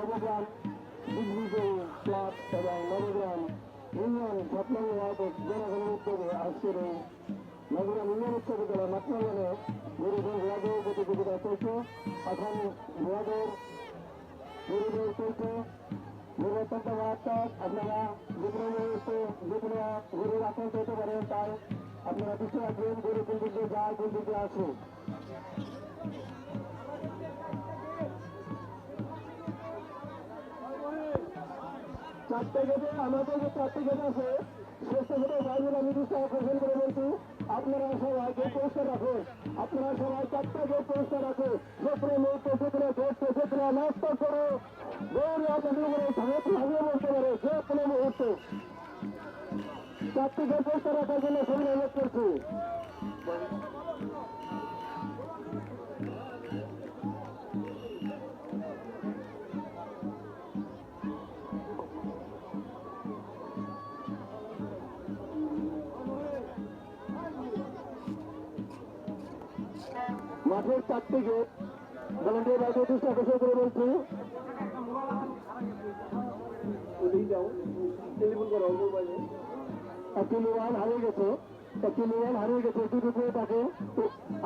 নবগ্রাম বিজলি club এবং Nabagram union স্বপ্ন ওয়ার্ডের জনগণের উদ্যোগে আজকের এই নবগ্রাম ইউনিয়ন উৎসব দলের মাতৃগণে গরিবের ওয়ার্ডের প্রতিযোগিতা চলছে। এখন ওয়ার্ডের গরিবের চলছে। নির্বাচন মারাত্মক আপনারা যেগুলো যেগুলো গরিব আক্রান্ত হতে পারেন, তাই আপনারা দৃষ্টি রাখবেন গরিব কোন দিকে যায় কোন দিকে আসে চারটে গেটে আমাদের যে চারটে গেট আছে শেষে গেটে বাইরে আমি দৃষ্টি আকর্ষণ করে বলছি আপনারা সবাই গেট পরিষ্কার রাখুন। আপনারা সবাই চারটে গেট পরিষ্কার রাখুন। যেখানে মুহূর্তে যেখানে ঘটছে যেখানে নাস্তা করে। দৌড় আপনাদের উপরে ধাপ লাগিয়ে বলতে পারে, যে কোনো মুহূর্তে। চারটি গেট পরিষ্কার রাখার জন্য সবাই অনুরোধ করছি। মাঠের চারটি গেট ভলেন্টিয়ার বাইরে দৃষ্টি আকর্ষণ করে বলছি। একটি মোবাইল হারিয়ে গেছে একটি মোবাইল হারিয়ে গেছে একটি রূপে তাকে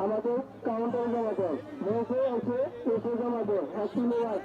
আমাদের কাউন্টারে জমা দেয়। মেয়েকে এসে এসে জমা দেয় একটি মোবাইল।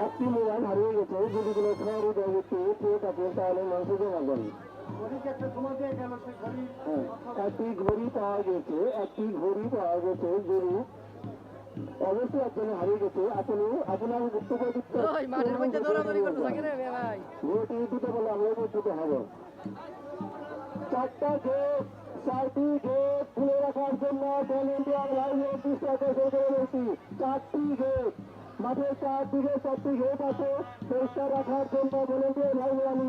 একটি মোবাইল হারিয়ে গেছে যদি কোনো খাওয়ারই দেয় ব্যক্তি পেয়ে থাকে তাহলে মানুষ জমা দেন হ্যাঁ, একটি ঘড়ি পাওয়া গেছে একটি ঘড়ি পাওয়া গেছে গরু অবশ্যই একজনে হারিয়ে গেছে। আপনি আপনার বক্তব্য দিতে বলে আমরা হব। চারটা গেট চারটি গেট খুলে রাখার জন্য করে চারটি গেট মাঠের চারদিকে চারটি গেট আছে রাখার জন্য ভলেন্টিয়ার ভাই আমি